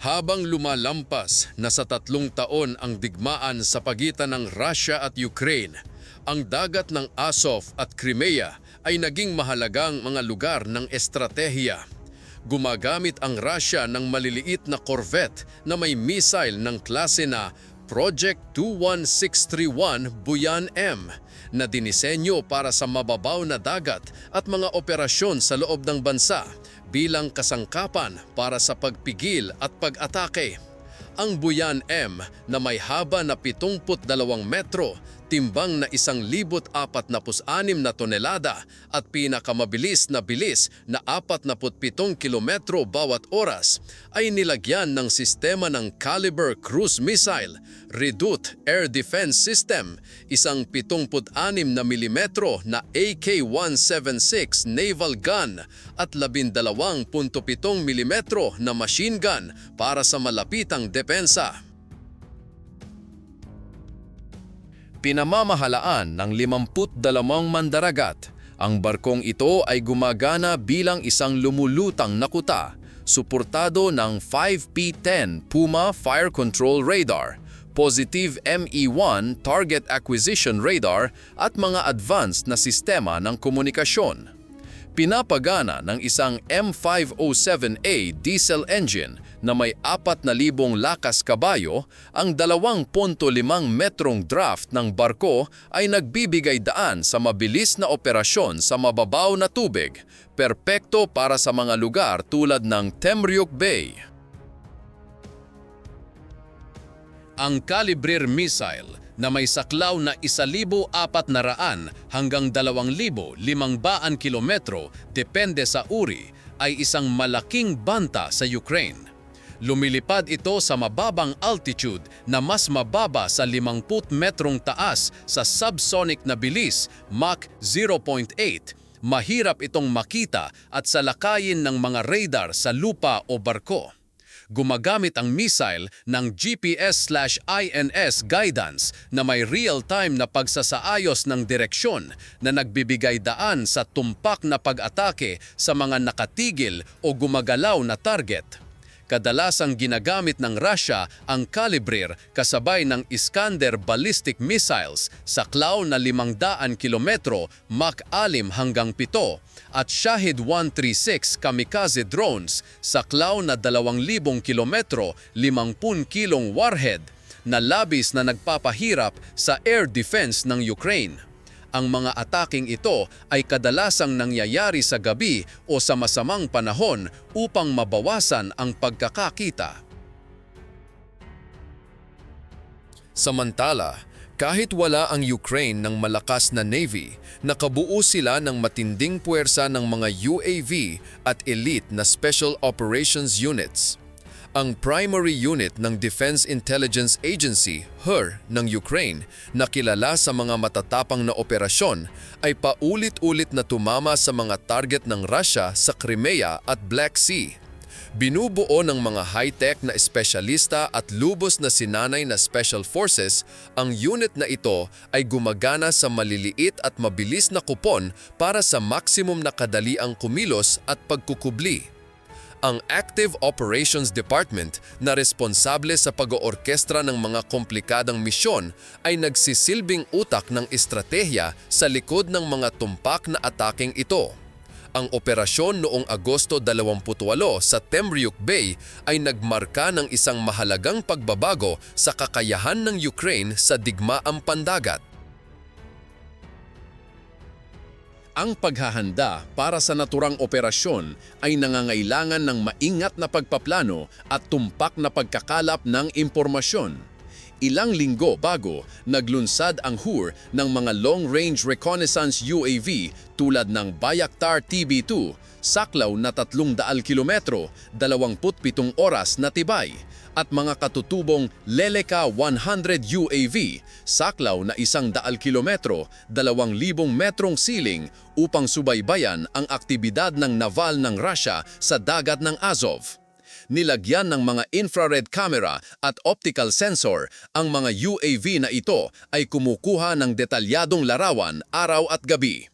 Habang lumalampas na sa tatlong taon ang digmaan sa pagitan ng Russia at Ukraine, ang dagat ng Azov at Crimea ay naging mahalagang mga lugar ng estratehiya. Gumagamit ang Russia ng maliliit na corvette na may missile ng klase na Project 21631 Buyan M na dinisenyo para sa mababaw na dagat at mga operasyon sa loob ng bansa bilang kasangkapan para sa pagpigil at pag-atake. Ang Buyan M na may haba na 72 metro, timbang na 1,046 na tonelada at pinakamabilis na bilis na 47 kilometro bawat oras ay nilagyan ng sistema ng Caliber Cruise Missile, Redouté Air Defense System, isang 76 na milimetro na AK-176 naval gun at 12.7 milimetro na machine gun para sa malapitang depensa. Pinamamahalaan ng 52 mandaragat, ang barkong ito ay gumagana bilang isang lumulutang na kuta, suportado ng 5P-10 Puma Fire Control Radar, Positive ME-1 Target Acquisition Radar at mga advanced na sistema ng komunikasyon. Pinapagana ng isang M507A diesel engine na may 4,000 lakas kabayo, ang 2.5 metrong draft ng barko ay nagbibigay daan sa mabilis na operasyon sa mababaw na tubig, perpekto para sa mga lugar tulad ng Temryuk Bay. Ang Kalibrir missile na may saklaw na 1,400 hanggang 2,500 kilometro depende sa uri ay isang malaking banta sa Ukraine. Lumilipad ito sa mababang altitude na mas mababa sa 50 metrong taas sa subsonic na bilis Mach 0.8. Mahirap itong makita at salakayin ng mga radar sa lupa o barko gumagamit ang missile ng GPS/INS guidance na may real-time na pagsasaayos ng direksyon na nagbibigay daan sa tumpak na pag-atake sa mga nakatigil o gumagalaw na target. Kadalasang ginagamit ng Russia ang Kalibrir kasabay ng Iskander ballistic missiles sa klaw na 500 kilometro Mach 6 hanggang 7 at Shahid 136 kamikaze drones sa klaw na 2,000 kilometro 50 kilong warhead na labis na nagpapahirap sa air defense ng Ukraine. Ang mga ataking ito ay kadalasang nangyayari sa gabi o sa masamang panahon upang mabawasan ang pagkakakita. Samantala, kahit wala ang Ukraine ng malakas na navy, nakabuo sila ng matinding puwersa ng mga UAV at elite na Special Operations Units. Ang primary unit ng Defense Intelligence Agency, HER, ng Ukraine, na kilala sa mga matatapang na operasyon, ay paulit-ulit na tumama sa mga target ng Russia sa Crimea at Black Sea. Binubuo ng mga high-tech na espesyalista at lubos na sinanay na special forces, ang unit na ito ay gumagana sa maliliit at mabilis na kupon para sa maximum na kadaliang kumilos at pagkukubli. Ang Active Operations Department na responsable sa pag-oorkestra ng mga komplikadang misyon ay nagsisilbing utak ng estratehiya sa likod ng mga tumpak na ataking ito. Ang operasyon noong Agosto 28 sa Temryuk Bay ay nagmarka ng isang mahalagang pagbabago sa kakayahan ng Ukraine sa digmaang pandagat. Ang paghahanda para sa naturang operasyon ay nangangailangan ng maingat na pagpaplano at tumpak na pagkakalap ng impormasyon. Ilang linggo bago, naglunsad ang HUR ng mga long-range reconnaissance UAV tulad ng Bayaktar TB2, saklaw na 300 kilometro, 27 oras na tibay, at mga katutubong Leleka 100 UAV, saklaw na 100 kilometro, 2,000 metrong ceiling upang subaybayan ang aktibidad ng naval ng Russia sa dagat ng Azov nilagyan ng mga infrared camera at optical sensor, ang mga UAV na ito ay kumukuha ng detalyadong larawan araw at gabi.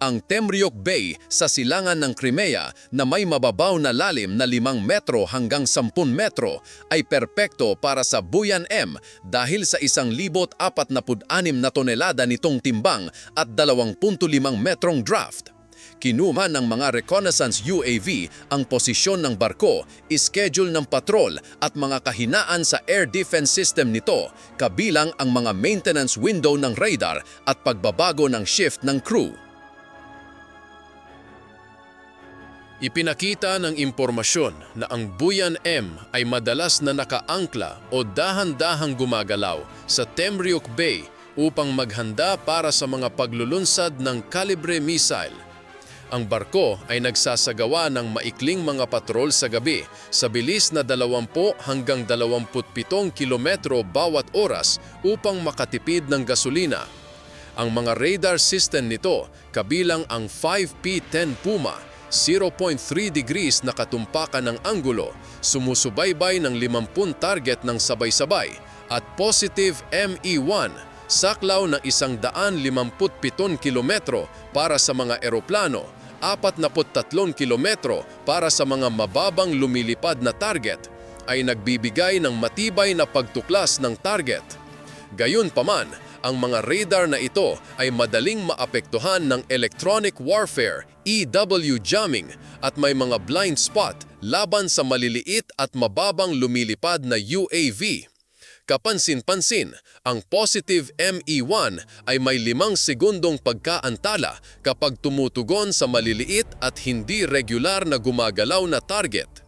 Ang Temryok Bay sa silangan ng Crimea na may mababaw na lalim na 5 metro hanggang 10 metro ay perpekto para sa Buyan M dahil sa 1,046 na tonelada nitong timbang at 2.5 metrong draft. Kinuma ng mga reconnaissance UAV ang posisyon ng barko, schedule ng patrol at mga kahinaan sa air defense system nito, kabilang ang mga maintenance window ng radar at pagbabago ng shift ng crew. Ipinakita ng impormasyon na ang Buyan M ay madalas na nakaangkla o dahan-dahang gumagalaw sa Temryok Bay upang maghanda para sa mga paglulunsad ng Calibre missile. Ang barko ay nagsasagawa ng maikling mga patrol sa gabi sa bilis na 20 hanggang 27 kilometro bawat oras upang makatipid ng gasolina. Ang mga radar system nito kabilang ang 5P10 Puma 0.3 degrees na katumpakan ng anggulo, sumusubaybay ng 50 target ng sabay-sabay at positive ME1, saklaw ng 157 kilometro para sa mga eroplano, 43 kilometro para sa mga mababang lumilipad na target, ay nagbibigay ng matibay na pagtuklas ng target. Gayunpaman, ang mga radar na ito ay madaling maapektuhan ng electronic warfare, EW jamming, at may mga blind spot laban sa maliliit at mababang lumilipad na UAV. Kapansin-pansin, ang positive ME1 ay may limang segundong pagkaantala kapag tumutugon sa maliliit at hindi regular na gumagalaw na target.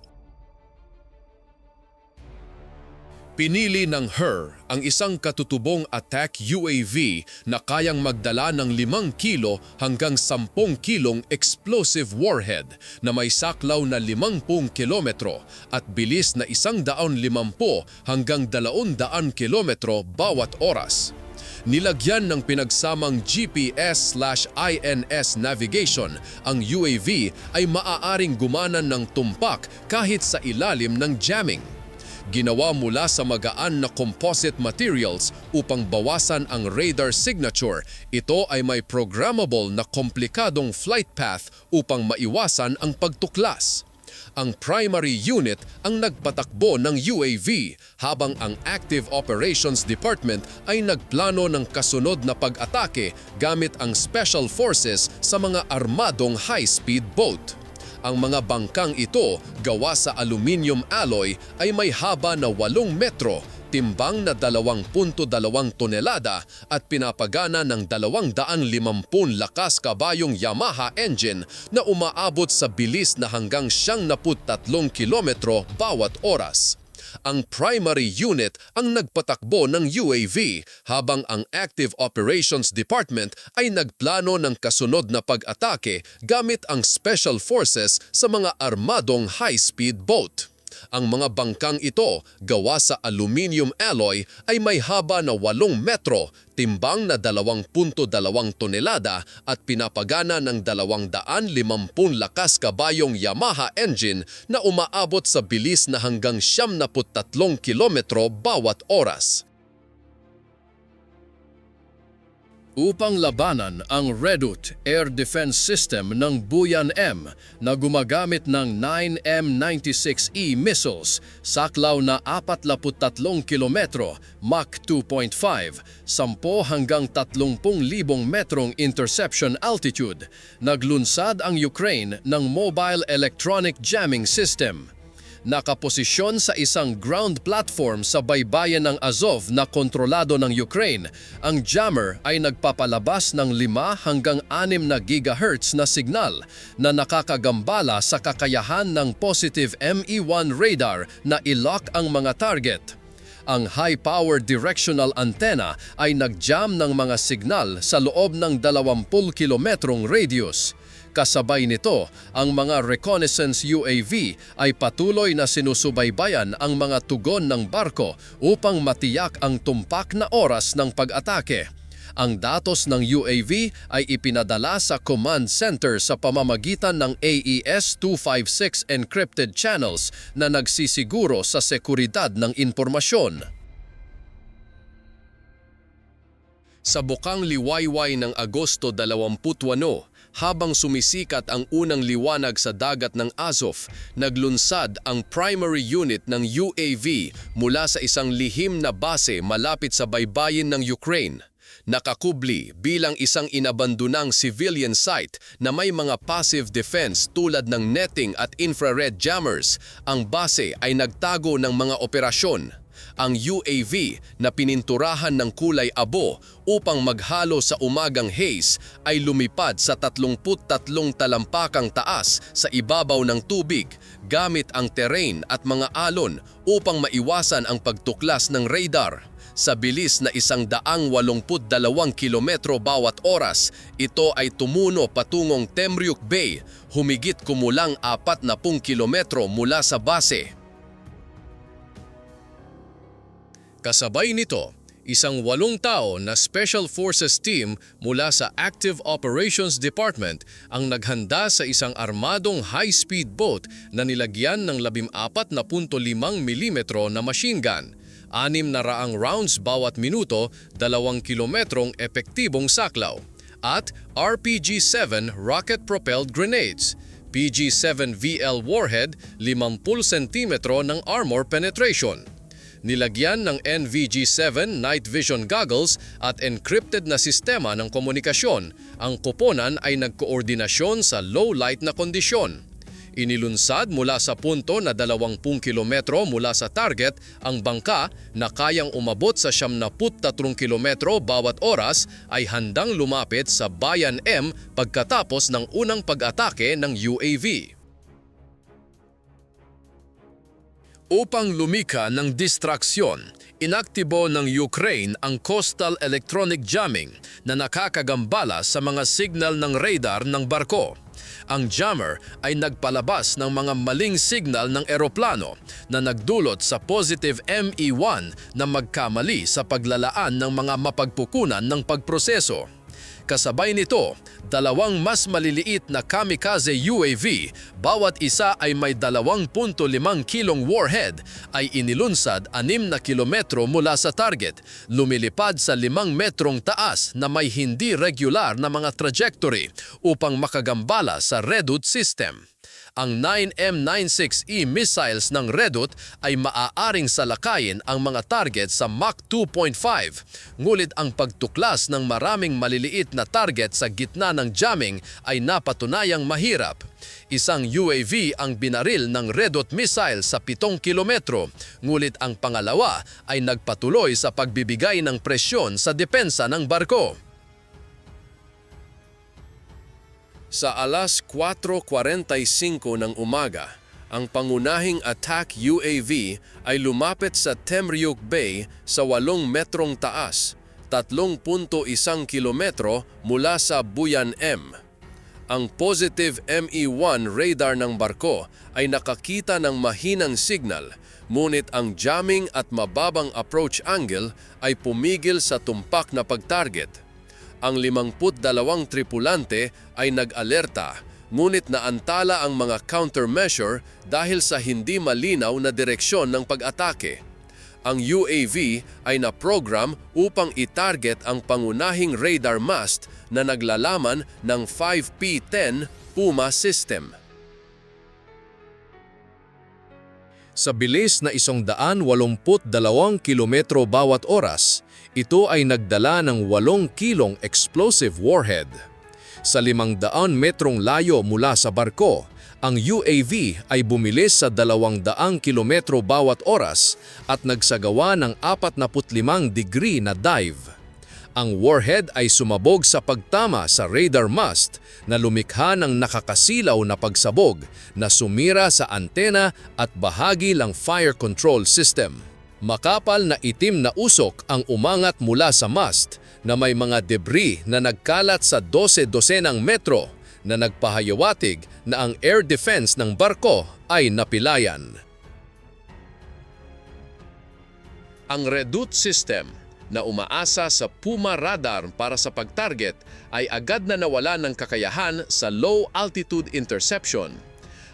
Pinili ng HER ang isang katutubong attack UAV na kayang magdala ng 5 kilo hanggang 10 kilong explosive warhead na may saklaw na 50 kilometro at bilis na 150 hanggang 200 kilometro bawat oras. Nilagyan ng pinagsamang GPS/INS navigation, ang UAV ay maaaring gumanan ng tumpak kahit sa ilalim ng jamming ginawa mula sa magaan na composite materials upang bawasan ang radar signature. Ito ay may programmable na komplikadong flight path upang maiwasan ang pagtuklas. Ang primary unit ang nagpatakbo ng UAV habang ang Active Operations Department ay nagplano ng kasunod na pag-atake gamit ang Special Forces sa mga armadong high-speed boat. Ang mga bangkang ito, gawa sa aluminium alloy, ay may haba na 8 metro, timbang na 2.2 tonelada at pinapagana ng 250 lakas kabayong Yamaha engine na umaabot sa bilis na hanggang 73 kilometro bawat oras ang primary unit ang nagpatakbo ng UAV habang ang Active Operations Department ay nagplano ng kasunod na pag-atake gamit ang Special Forces sa mga armadong high-speed boat. Ang mga bangkang ito, gawa sa aluminium alloy, ay may haba na 8 metro, timbang na 2.2 tonelada at pinapagana ng 250 lakas kabayong Yamaha engine na umaabot sa bilis na hanggang 73 kilometro bawat oras. Upang labanan ang Redut Air Defense System ng Buyan M na gumagamit ng 9M96E missiles, saklaw na 43 kilometro, Mach 2.5, 10 hanggang 30,000 metrong interception altitude. Naglunsad ang Ukraine ng Mobile Electronic Jamming System nakaposisyon sa isang ground platform sa baybayin ng Azov na kontrolado ng Ukraine. Ang jammer ay nagpapalabas ng 5 hanggang 6 na gigahertz na signal na nakakagambala sa kakayahan ng positive ME1 radar na i-lock ang mga target ang high-power directional antenna ay nag-jam ng mga signal sa loob ng 20 kilometrong radius. Kasabay nito, ang mga reconnaissance UAV ay patuloy na sinusubaybayan ang mga tugon ng barko upang matiyak ang tumpak na oras ng pag-atake. Ang datos ng UAV ay ipinadala sa command center sa pamamagitan ng AES-256 encrypted channels na nagsisiguro sa seguridad ng impormasyon. Sa bukang liwayway ng Agosto 21, Habang sumisikat ang unang liwanag sa dagat ng Azov, naglunsad ang primary unit ng UAV mula sa isang lihim na base malapit sa baybayin ng Ukraine. Nakakubli bilang isang inabandonang civilian site na may mga passive defense tulad ng netting at infrared jammers, ang base ay nagtago ng mga operasyon. Ang UAV na pininturahan ng kulay abo upang maghalo sa umagang haze ay lumipad sa 33 talampakang taas sa ibabaw ng tubig gamit ang terrain at mga alon upang maiwasan ang pagtuklas ng radar. Sa bilis na isang daang walumput dalawang kilometro bawat oras, ito ay tumuno patungong Temryuk Bay, humigit kumulang apat na kilometro mula sa base. Kasabay nito, isang walong tao na Special Forces team mula sa Active Operations Department ang naghanda sa isang armadong high-speed boat na nilagyan ng 14.5 mm na machine gun. Anim na raang rounds bawat minuto, dalawang kilometrong epektibong saklaw. At RPG-7 rocket-propelled grenades. PG-7 VL warhead, 50 cm ng armor penetration. Nilagyan ng NVG-7 night vision goggles at encrypted na sistema ng komunikasyon, ang koponan ay nagkoordinasyon sa low light na kondisyon. Inilunsad mula sa punto na 20 kilometro mula sa target ang bangka na kayang umabot sa 73 kilometro bawat oras ay handang lumapit sa Bayan M pagkatapos ng unang pag-atake ng UAV. Upang lumika ng distraksyon, inaktibo ng Ukraine ang coastal electronic jamming na nakakagambala sa mga signal ng radar ng barko. Ang jammer ay nagpalabas ng mga maling signal ng eroplano na nagdulot sa positive ME1 na magkamali sa paglalaan ng mga mapagpukunan ng pagproseso. Kasabay nito, dalawang mas maliliit na kamikaze UAV, bawat isa ay may 2.5 kilong warhead, ay inilunsad 6 na kilometro mula sa target, lumilipad sa 5 metrong taas na may hindi regular na mga trajectory upang makagambala sa Redut system. Ang 9M96E missiles ng Redut ay maaaring salakayin ang mga target sa Mach 2.5. Ngulit ang pagtuklas ng maraming maliliit na target sa gitna ng jamming ay napatunayang mahirap. Isang UAV ang binaril ng Redot missile sa 7 kilometro, ngulit ang pangalawa ay nagpatuloy sa pagbibigay ng presyon sa depensa ng barko. Sa alas 4.45 ng umaga, ang pangunahing attack UAV ay lumapit sa Temryuk Bay sa 8 metrong taas, 3.1 kilometro mula sa Buyan M. Ang positive ME1 radar ng barko ay nakakita ng mahinang signal, ngunit ang jamming at mababang approach angle ay pumigil sa tumpak na pag-target ang 52 tripulante ay nag-alerta ngunit naantala ang mga countermeasure dahil sa hindi malinaw na direksyon ng pag-atake. Ang UAV ay na-program upang itarget ang pangunahing radar mast na naglalaman ng 5P-10 Puma system. Sa bilis na 182 kilometro bawat oras, ito ay nagdala ng 8 kilong explosive warhead. Sa 500 metrong layo mula sa barko, ang UAV ay bumilis sa 200 kilometro bawat oras at nagsagawa ng 45 degree na dive. Ang warhead ay sumabog sa pagtama sa radar mast na lumikha ng nakakasilaw na pagsabog na sumira sa antena at bahagi lang fire control system. Makapal na itim na usok ang umangat mula sa mast na may mga debris na nagkalat sa 12 dosenang metro na nagpahayawatig na ang air defense ng barko ay napilayan. Ang Redut system na umaasa sa Puma radar para sa pag-target ay agad na nawala ng kakayahan sa low altitude interception.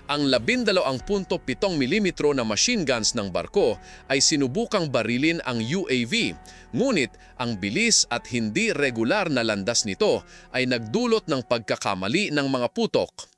Ang 12.7 mm na machine guns ng barko ay sinubukang barilin ang UAV, ngunit ang bilis at hindi regular na landas nito ay nagdulot ng pagkakamali ng mga putok.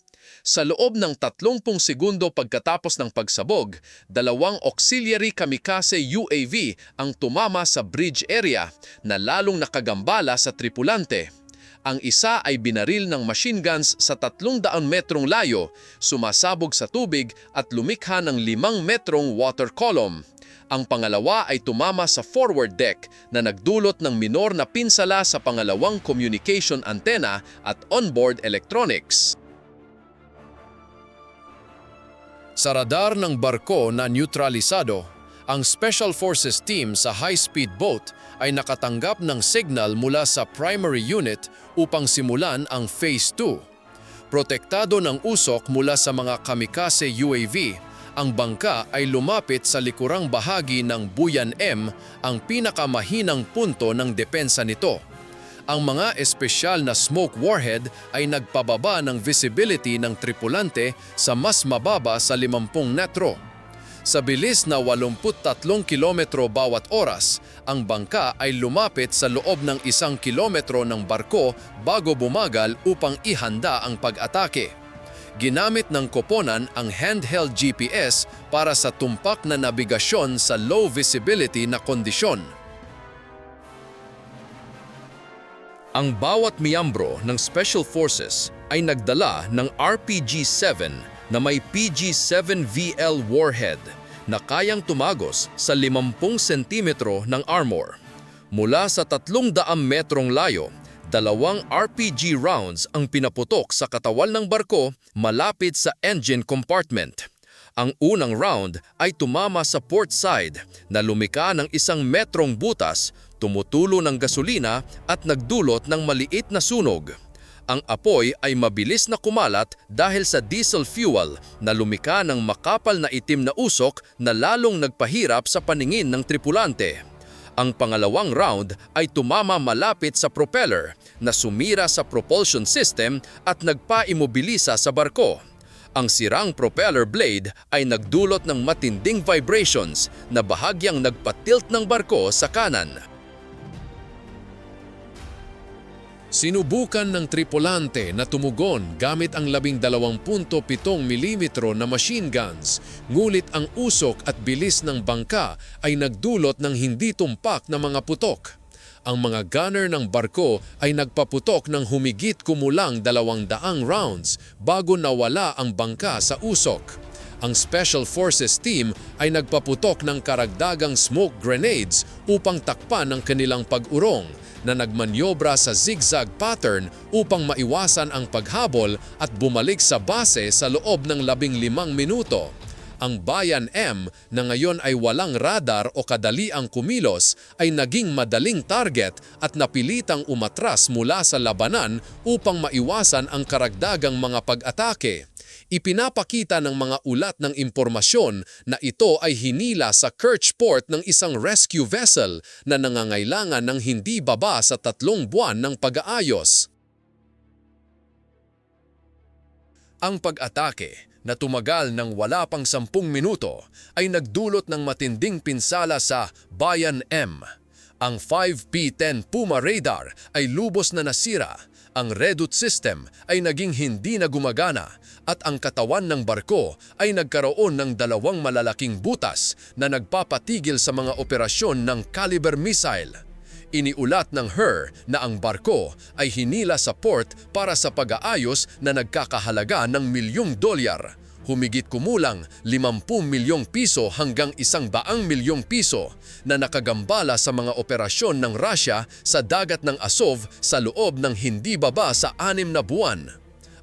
Sa loob ng 30 segundo pagkatapos ng pagsabog, dalawang auxiliary kamikaze UAV ang tumama sa bridge area na lalong nakagambala sa tripulante. Ang isa ay binaril ng machine guns sa 300 metrong layo, sumasabog sa tubig at lumikha ng 5 metrong water column. Ang pangalawa ay tumama sa forward deck na nagdulot ng minor na pinsala sa pangalawang communication antenna at onboard electronics. Sa radar ng barko na neutralisado, ang Special Forces team sa high-speed boat ay nakatanggap ng signal mula sa primary unit upang simulan ang Phase 2. Protektado ng usok mula sa mga kamikaze UAV, ang bangka ay lumapit sa likurang bahagi ng Buyan M, ang pinakamahinang punto ng depensa nito. Ang mga espesyal na smoke warhead ay nagpababa ng visibility ng tripulante sa mas mababa sa 50 metro. Sa bilis na 83 kilometro bawat oras, ang bangka ay lumapit sa loob ng isang kilometro ng barko bago bumagal upang ihanda ang pag-atake. Ginamit ng koponan ang handheld GPS para sa tumpak na nabigasyon sa low visibility na kondisyon. Ang bawat miyembro ng Special Forces ay nagdala ng RPG-7 na may PG-7VL warhead na kayang tumagos sa 50 sentimetro ng armor. Mula sa 300 metrong layo, dalawang RPG rounds ang pinaputok sa katawan ng barko malapit sa engine compartment. Ang unang round ay tumama sa port side na lumika ng isang metrong butas, tumutulo ng gasolina at nagdulot ng maliit na sunog. Ang apoy ay mabilis na kumalat dahil sa diesel fuel na lumika ng makapal na itim na usok na lalong nagpahirap sa paningin ng tripulante. Ang pangalawang round ay tumama malapit sa propeller na sumira sa propulsion system at nagpa-imobilisa sa barko. Ang sirang propeller blade ay nagdulot ng matinding vibrations na bahagyang nagpatilt ng barko sa kanan. Sinubukan ng tripulante na tumugon gamit ang 12.7 mm na machine guns, ngulit ang usok at bilis ng bangka ay nagdulot ng hindi tumpak na mga putok. Ang mga gunner ng barko ay nagpaputok ng humigit kumulang 200 rounds bago nawala ang bangka sa usok. Ang Special Forces team ay nagpaputok ng karagdagang smoke grenades upang takpan ang kanilang pag-urong na nagmanyobra sa zigzag pattern upang maiwasan ang paghabol at bumalik sa base sa loob ng labing limang minuto. Ang Bayan M na ngayon ay walang radar o kadaliang kumilos ay naging madaling target at napilitang umatras mula sa labanan upang maiwasan ang karagdagang mga pag-atake. Ipinapakita ng mga ulat ng impormasyon na ito ay hinila sa Kerch Port ng isang rescue vessel na nangangailangan ng hindi baba sa tatlong buwan ng pag-aayos. Ang pag-atake na tumagal ng wala pang sampung minuto ay nagdulot ng matinding pinsala sa Bayan M. Ang 5P-10 Puma radar ay lubos na nasira, ang Redut system ay naging hindi na gumagana at ang katawan ng barko ay nagkaroon ng dalawang malalaking butas na nagpapatigil sa mga operasyon ng caliber missile. Iniulat ng HER na ang barko ay hinila sa port para sa pag-aayos na nagkakahalaga ng milyong dolyar. Humigit kumulang 50 milyong piso hanggang isang baang milyong piso na nakagambala sa mga operasyon ng Russia sa dagat ng Azov sa loob ng hindi baba sa anim na buwan.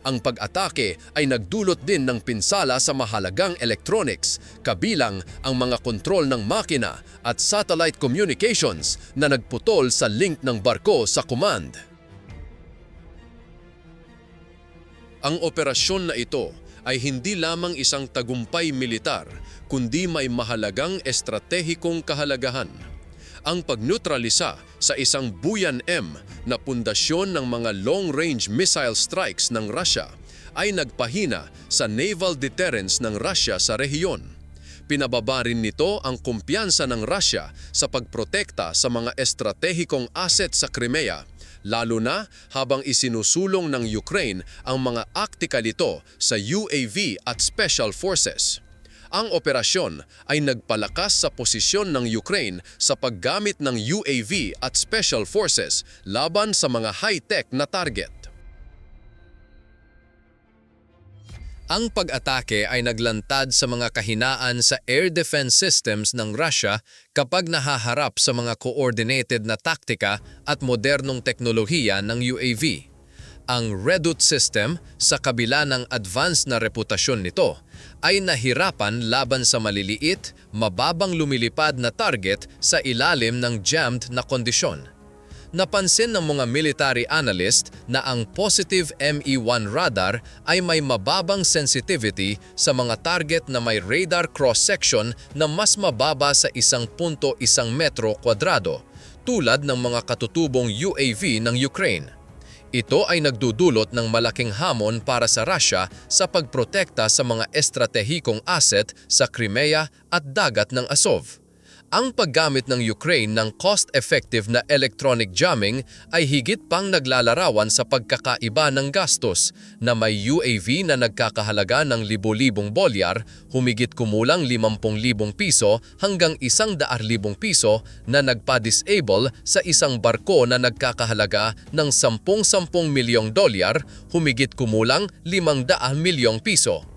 Ang pag-atake ay nagdulot din ng pinsala sa mahalagang electronics, kabilang ang mga kontrol ng makina at satellite communications na nagputol sa link ng barko sa command. Ang operasyon na ito ay hindi lamang isang tagumpay militar, kundi may mahalagang estratehikong kahalagahan ang pagneutralisa sa isang Buyan M na pundasyon ng mga long-range missile strikes ng Russia ay nagpahina sa naval deterrence ng Russia sa rehiyon. Pinababa rin nito ang kumpiyansa ng Russia sa pagprotekta sa mga estratehikong asset sa Crimea, lalo na habang isinusulong ng Ukraine ang mga aktikal ito sa UAV at Special Forces. Ang operasyon ay nagpalakas sa posisyon ng Ukraine sa paggamit ng UAV at Special Forces laban sa mga high-tech na target. Ang pag-atake ay naglantad sa mga kahinaan sa air defense systems ng Russia kapag nahaharap sa mga coordinated na taktika at modernong teknolohiya ng UAV. Ang Redut system, sa kabila ng advanced na reputasyon nito, ay nahirapan laban sa maliliit, mababang lumilipad na target sa ilalim ng jammed na kondisyon napansin ng mga military analyst na ang positive ME-1 radar ay may mababang sensitivity sa mga target na may radar cross-section na mas mababa sa 1.1 metro kwadrado, tulad ng mga katutubong UAV ng Ukraine. Ito ay nagdudulot ng malaking hamon para sa Russia sa pagprotekta sa mga estratehikong asset sa Crimea at dagat ng Azov. Ang paggamit ng Ukraine ng cost-effective na electronic jamming ay higit pang naglalarawan sa pagkakaiba ng gastos na may UAV na nagkakahalaga ng libo-libong bolyar, humigit kumulang 50,000 piso hanggang 100,000 piso na nagpa-disable sa isang barko na nagkakahalaga ng 10-10 milyong dolyar, humigit kumulang 500 milyong piso.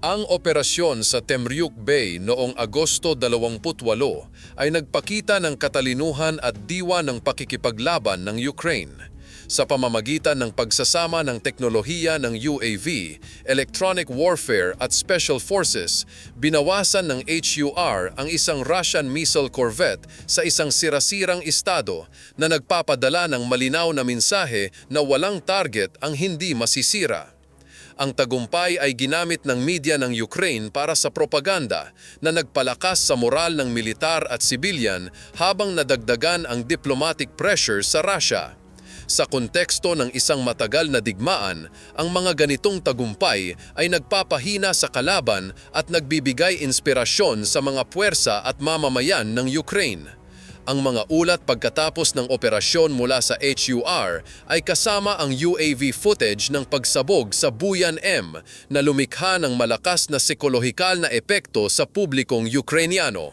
Ang operasyon sa Temryuk Bay noong Agosto 28 ay nagpakita ng katalinuhan at diwa ng pakikipaglaban ng Ukraine sa pamamagitan ng pagsasama ng teknolohiya ng UAV, electronic warfare at special forces, binawasan ng HUR ang isang Russian missile corvette sa isang sirasirang estado na nagpapadala ng malinaw na mensahe na walang target ang hindi masisira. Ang tagumpay ay ginamit ng media ng Ukraine para sa propaganda na nagpalakas sa moral ng militar at sibilyan habang nadagdagan ang diplomatic pressure sa Russia. Sa konteksto ng isang matagal na digmaan, ang mga ganitong tagumpay ay nagpapahina sa kalaban at nagbibigay inspirasyon sa mga puwersa at mamamayan ng Ukraine. Ang mga ulat pagkatapos ng operasyon mula sa HUR ay kasama ang UAV footage ng pagsabog sa Buyan M na lumikha ng malakas na psikolohikal na epekto sa publikong Ukrainiano.